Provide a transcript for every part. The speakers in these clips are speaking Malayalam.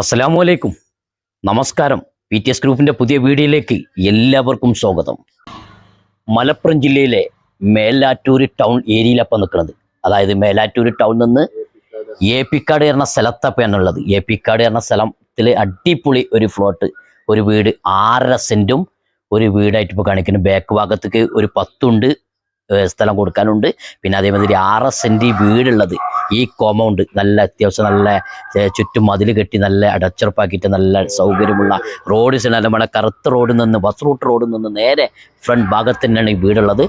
അസ്സലാമു അലൈക്കും. നമസ്കാരം. പി ടി എസ് ഗ്രൂപ്പിന്റെ പുതിയ വീഡിയോയിലേക്ക് എല്ലാവർക്കും സ്വാഗതം. മലപ്പുറം ജില്ലയിലെ മേലാറ്റൂർ ടൗൺ ഏരിയയിലപ്പം നിൽക്കുന്നത് അതായത് മേലാറ്റൂർ ടൗണിൽ നിന്ന് എ പിക്കാട് എന്ന സ്ഥലത്തപ്പം ഉള്ളത് എ പിക്കാട് എന്ന സ്ഥലത്തിൽ അടിപൊളി ഒരു ഫ്ലോട്ട് ഒരു വീട് ആറര സെന്റും ഒരു വീടായിട്ട് ഇപ്പോൾ കാണിക്കുന്നു. ബാക്ക് ഭാഗത്തേക്ക് ഒരു പത്തുണ്ട്. സ്ഥലം കൊടുക്കാനുണ്ട്. പിന്നെ അതേമാതിരി ആറ് സെന്റ് വീടുള്ളത് ഈ കോമൗണ്ട് നല്ല അത്യാവശ്യം നല്ല ചുറ്റും മതിൽ കെട്ടി നല്ല അടച്ചുറപ്പാക്കിയിട്ട് നല്ല സൗകര്യമുള്ള റോഡ് നമ്മുടെ കറുത്ത റോഡിൽ നിന്ന് ബസ് റൂട്ട് റോഡിൽ നിന്ന് നേരെ ഫ്രണ്ട് ഭാഗത്ത് തന്നെയാണ് ഈ വീടുള്ളത്.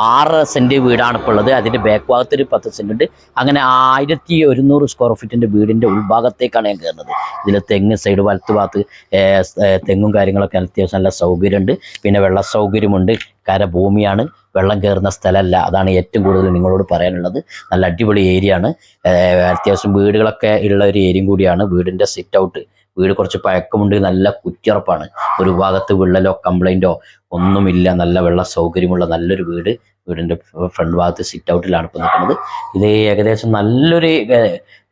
ആറ് സെന്റ് വീടാണ് ഇപ്പോൾ ഉള്ളത്. അതിന്റെ ബാക്ക് ഭാഗത്ത് ഒരു പത്ത് സെന്റ് ഉണ്ട്. അങ്ങനെ ആയിരത്തി ഒരുന്നൂറ് സ്ക്വയർ ഫീറ്റിന്റെ വീടിന്റെ ഉൾഭാഗത്തേക്കാണ് ഞാൻ കയറുന്നത്. ഇതിൽ തെങ്ങ് സൈഡ് വലത്ത് ഭാഗത്ത് തെങ്ങും കാര്യങ്ങളൊക്കെ അത്യാവശ്യം നല്ല സൗകര്യമുണ്ട്. പിന്നെ വെള്ള സൗകര്യമുണ്ട്. കരഭൂമിയാണ് വെള്ളം കയറുന്ന സ്ഥലമല്ല അതാണ് ഏറ്റവും കൂടുതൽ നിങ്ങളോട് പറയാനുള്ളത്. നല്ല അടിപൊളി ഏരിയ ആണ്. അത്യാവശ്യം വീടുകളൊക്കെ ഉള്ള ഒരു ഏരിയയും കൂടിയാണ് വീടിന്റെ സിറ്റ് ഔട്ട് വീട് കുറച്ച് പഴക്കമുണ്ട് നല്ല കുറ്റിയുറപ്പാണ്. ഒരു ഭാഗത്ത് വിള്ളലോ കംപ്ലൈന്റോ ഒന്നുമില്ല. നല്ല വെള്ള സൗകര്യമുള്ള നല്ലൊരു വീട് വീടിന്റെ ഫ്രണ്ട് ഭാഗത്ത് സിറ്റ് ഔട്ടിലാണ് ഇപ്പോൾ നിൽക്കുന്നത്. ഇത് ഏകദേശം നല്ലൊരു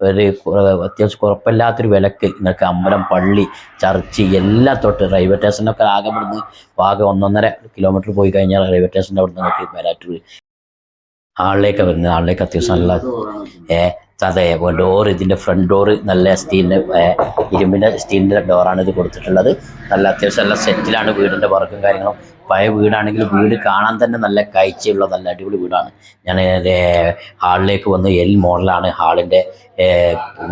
ഒരു അത്യാവശ്യം കുഴപ്പമില്ലാത്തൊരു വിലക്ക്. നിങ്ങൾക്ക് അമ്പലം പള്ളി ചർച്ച് എല്ലാ തൊട്ട് റെയിൽവേ സ്റ്റേഷനൊക്കെ ആകെ ഇവിടുന്ന് ആകെ ഒന്നൊന്നര കിലോമീറ്റർ പോയി കഴിഞ്ഞാൽ റെയിൽവേ സ്റ്റേഷന്റെ അവിടെ നിങ്ങൾക്ക് മേലാറ്റൂർ ആളിലേക്ക് വരുന്നത് ആളിലേക്ക് അത്യാവശ്യം നല്ല ഏ അതെ ഡോർ ഇതിന്റെ ഫ്രണ്ട് ഡോർ നല്ല സ്റ്റീലിന്റെ ഇരുമ്പിന്റെ സ്റ്റീലിന്റെ ഡോറാണ് ഇത് കൊടുത്തിട്ടുള്ളത്. നല്ല അത്യാവശ്യം നല്ല സെറ്റിലാണ് വീടിന്റെ വർക്കും കാര്യങ്ങളും. പഴയ വീടാണെങ്കിൽ വീട് കാണാൻ തന്നെ നല്ല കാഴ്ചയുള്ള നല്ല അടിപൊളി വീടാണ്. ഞാൻ ഹാളിലേക്ക് വന്ന് എൽ മോഡലാണ് ഹാളിന്റെ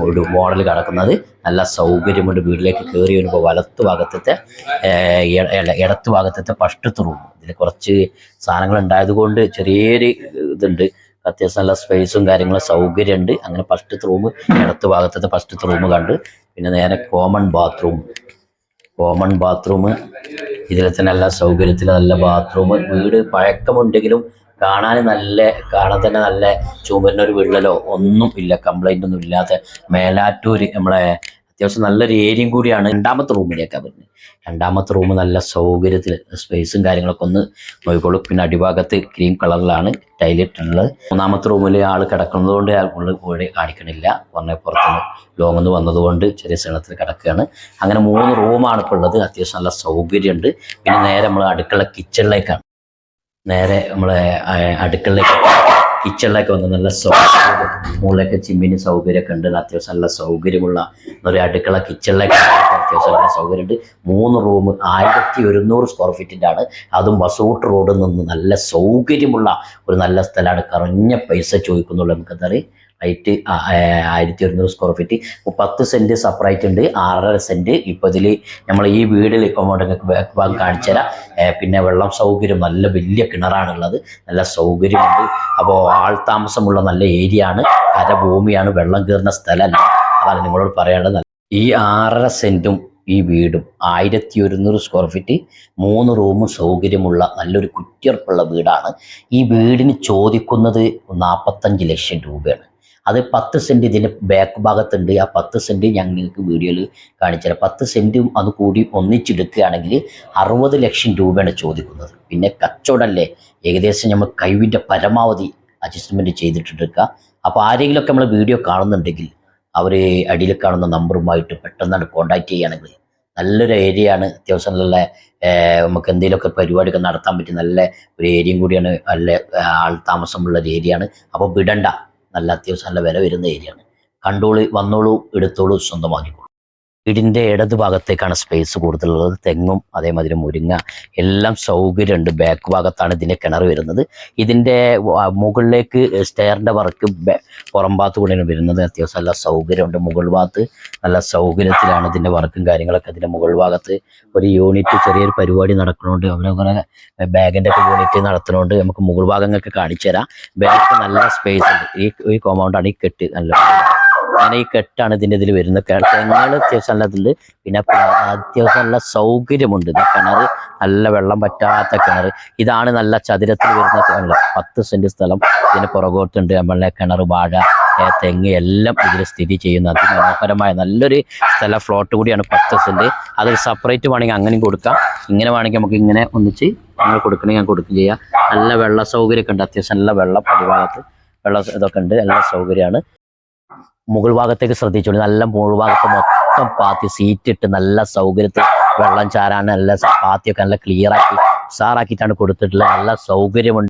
ഒരു മോഡൽ കിടക്കുന്നത്. നല്ല സൗകര്യമുണ്ട് വീട്ടിലേക്ക് കയറി വരുമ്പോൾ വലത്ത് ഭാഗത്തത്തെ ഇടത്തു ഇട- ഇട- ഇടത്ത് ഭാഗത്തത്തെ ഫസ്റ്റത്തെ റൂം ഇതിൽ കുറച്ച് സാധനങ്ങൾ ഉണ്ടായതുകൊണ്ട് ചെറിയൊരു ഇതുണ്ട്. അത്യാവശ്യം നല്ല സ്പേസും കാര്യങ്ങളും സൗകര്യമുണ്ട്. അങ്ങനെ ഫസ്റ്റത്തെ റൂം ഇടത്ത് ഭാഗത്തത്തെ ഫസ്റ്റത്തെ റൂം കണ്ട്. പിന്നെ നേരെ കോമൺ ബാത്റൂം കോമൺ ബാത്റൂം ഇതിൽ തന്നെ നല്ല സൗകര്യത്തിൽ നല്ല ബാത്റൂം വീട് പഴക്കമുണ്ടെങ്കിലും കാണാൻ നല്ല കാണാൻ തന്നെ നല്ല ചുമരിനൊരു വിള്ളലോ ഒന്നും ഇല്ല. കംപ്ലൈന്റ് ഒന്നും ഇല്ലാത്ത മേലാറ്റൂര് നമ്മളെ അത്യാവശ്യം നല്ലൊരു ഏരിയയും കൂടിയാണ് രണ്ടാമത്തെ റൂമിലേക്കാണ് വരുന്നത് രണ്ടാമത്തെ റൂം നല്ല സൗകര്യത്തിൽ സ്പേസും കാര്യങ്ങളൊക്കെ ഒന്ന് നോക്കിക്കോളൂ. പിന്നെ അടിഭാഗത്ത് ക്രീം കളറിലാണ് ടൈലിട്ടുള്ളത് മൂന്നാമത്തെ റൂമിൽ ആൾ കിടക്കുന്നത് കൊണ്ട് ഉള്ളിൽ കൂടെ കാണിക്കണില്ല. പറഞ്ഞ ലോങ് നിന്ന് വന്നതുകൊണ്ട് ചെറിയ സ്ഥലത്തിൽ കിടക്കുകയാണ്. അങ്ങനെ മൂന്ന് റൂമാണ് ഇപ്പോൾ ഉള്ളത്. അത്യാവശ്യം നല്ല സൗകര്യമുണ്ട്. പിന്നെ നേരെ നമ്മൾ അടുക്കള കിച്ചണിലേക്കാണ് നേരെ നമ്മളെ അടുക്കളയിലേക്ക് കിച്ചണിലേക്ക് വന്ന് നല്ല സൗകര്യം മുകളിലൊക്കെ ചിമ്മിന് സൗകര്യമൊക്കെ ഉണ്ട്. അത്യാവശ്യം നല്ല സൗകര്യമുള്ള ഒരു അടുക്കള കിച്ചണിലൊക്കെ അത്യാവശ്യം നല്ല സൗകര്യമുണ്ട്. മൂന്ന് റൂം ആയിരത്തി ഒരുന്നൂറ് സ്ക്വയർ ഫീറ്റിന്റെ ആണ്. അതും വസൂട്ട് റോഡിൽ നിന്ന് നല്ല സൗകര്യമുള്ള ഒരു നല്ല സ്ഥലമാണ്. കുറഞ്ഞ പൈസ ചോദിക്കുന്നുള്ളൂ നമുക്കെന്താ പറയുക റേറ്റ് ആയിരത്തി ഒരുന്നൂറ് സ്ക്വയർ ഫീറ്റ് പത്ത് സെന്റ് സെപ്പറേറ്റ് ഉണ്ട്. ആറര സെന്റ് ഇപ്പോൾ ഇതിൽ നമ്മൾ ഈ വീടിൽ ഇപ്പോൾ നിങ്ങൾക്ക് ബാക്ക് ഭാഗം കാണിച്ചു തരാം. പിന്നെ വെള്ളം സൗകര്യം നല്ല വലിയ കിണറാണുള്ളത്. നല്ല സൗകര്യമുണ്ട്. അപ്പോൾ ആൾ താമസമുള്ള നല്ല ഏരിയ ആണ്. കരഭൂമിയാണ്. വെള്ളം കയറുന്ന സ്ഥലമല്ല. അതാണ് നിങ്ങളോട് പറയാനുള്ളത്. ഈ ആറര സെന്റും ഈ വീടും ആയിരത്തി ഒരുന്നൂറ് സ്ക്വയർ ഫീറ്റ് മൂന്ന് റൂമും സൗകര്യമുള്ള നല്ലൊരു കുറ്റിയർപ്പുള്ള വീടാണ്. ഈ വീടിന് ചോദിക്കുന്നത് നാൽപ്പത്തഞ്ച് ലക്ഷം രൂപയാണ്. അത് പത്ത് സെന്റ് ഇതിന്റെ ബാക്ക് ഭാഗത്തുണ്ട്. ആ പത്ത് സെന്റ് ഞാൻ നിങ്ങൾക്ക് വീഡിയോയിൽ കാണിച്ചു തരാം പത്ത് സെന്റും അത് കൂടി ഒന്നിച്ചെടുക്കുകയാണെങ്കിൽ അറുപത് ലക്ഷം രൂപയാണ് ചോദിക്കുന്നത്. പിന്നെ കച്ചവടമല്ലേ? ഏകദേശം നമ്മൾ കഴിവിന്റെ പരമാവധി അഡ്ജസ്റ്റ്മെന്റ് ചെയ്തിട്ടെടുക്കുക. അപ്പോൾ ആരെങ്കിലുമൊക്കെ നമ്മൾ വീഡിയോ കാണുന്നുണ്ടെങ്കിൽ അവർ അടിയിൽ കാണുന്ന നമ്പറുമായിട്ട് പെട്ടെന്നാണ് കോൺടാക്റ്റ് ചെയ്യുകയാണെങ്കിൽ നല്ലൊരു ഏരിയ ആണ്. അത്യാവശ്യം നല്ല നമുക്ക് എന്തെങ്കിലുമൊക്കെ പരിപാടിയൊക്കെ നടത്താൻ പറ്റിയ നല്ല ഒരു ഏരിയയും കൂടിയാണ് നല്ല ആൾ താമസമുള്ള ഒരു അപ്പോൾ വിടണ്ട. നല്ല അത്യാവശ്യം നല്ല വില വരുന്ന ഏരിയ ആണ് കണ്ടോളൂ വന്നോളൂ എടുത്തോളൂ സ്വന്തമാക്കിക്കോളൂ. വീടിന്റെ ഇടത് ഭാഗത്തേക്കാണ് സ്പേസ് കൂടുതലുള്ളത്. തെങ്ങും അതേമാതിരി മുരിങ്ങ എല്ലാം സൗകര്യമുണ്ട്. ബാക്ക് ഭാഗത്താണ് ഇതിന്റെ കിണർ വരുന്നത്. ഇതിന്റെ മുകളിലേക്ക് സ്റ്റെയറിന്റെ വർക്ക് പുറം ഭാഗത്ത് കൂടെയാണ് വരുന്നത്. അത്യാവശ്യം നല്ല സൗകര്യമുണ്ട്. മുകൾ ഭാഗത്ത് നല്ല സൗകര്യത്തിലാണ് ഇതിന്റെ വർക്കും കാര്യങ്ങളൊക്കെ. ഇതിന്റെ മുകൾ ഭാഗത്ത് ഒരു യൂണിറ്റ് ചെറിയൊരു പരിപാടി നടക്കുന്നുണ്ട് കുറെ ബാഗിന്റെ ഒക്കെ യൂണിറ്റ് നടത്തുന്നുണ്ട് നമുക്ക് മുകൾ ഭാഗങ്ങളൊക്കെ കാണിച്ചു തരാം ബാക്ക് നല്ല സ്പേസ് ഉണ്ട്. ഈ ഈ കോമ്പൗണ്ടാണ് ഈ കെട്ട് നല്ല ഈ കെട്ടാണ് ഇതിന്റെ ഇതിൽ വരുന്നത്. തെങ്ങുകൾ അത്യാവശ്യം നല്ലതുണ്ട് പിന്നെ അത്യാവശ്യം നല്ല സൗകര്യമുണ്ട്. ഇത് കിണർ നല്ല വെള്ളം പറ്റാത്ത കിണർ ഇതാണ് നല്ല ചതുരത്തിൽ വരുന്ന കിണർ പത്ത് സെന്റ് സ്ഥലം ഇതിന് പുറകോട്ടുണ്ട്. നമ്മളെ കിണർ വാഴ തെങ്ങ് എല്ലാം ഇതിൽ സ്ഥിതി ചെയ്യുന്ന. അതിമനോഹരമായ നല്ലൊരു സ്ഥല ഫ്ലോട്ട് കൂടിയാണ് പത്ത് സെന്റ്. അത് സെപ്പറേറ്റ് വേണമെങ്കിൽ അങ്ങനെയും കൊടുക്കാം. ഇങ്ങനെ വേണമെങ്കിൽ നമുക്ക് ഇങ്ങനെ ഒന്നിച്ച് അങ്ങനെ കൊടുക്കണമെങ്കിൽ ഞാൻ കൊടുക്കുകയും ചെയ്യാം. നല്ല വെള്ള സൗകര്യമൊക്കെ ഉണ്ട്. അത്യാവശ്യം നല്ല വെള്ളം അടിഭാഗത്ത് വെള്ള ഇതൊക്കെ ഉണ്ട്. നല്ല സൗകര്യമാണ്. മുകൾ ഭാഗത്തേക്ക് ശ്രദ്ധിച്ചോളൂ. നല്ല മുകൾ ഭാഗത്ത് മൊത്തം പാത്തി സീറ്റ് ഇട്ട് നല്ല സൗകര്യത്തിൽ വെള്ളം ചാരാൻ നല്ല പാത്തിയൊക്കെ നല്ല ക്ലിയർ ആക്കി ഉഷാറാക്കിയിട്ടാണ് കൊടുത്തിട്ടുള്ളത്. നല്ല സൗകര്യമുണ്ട്.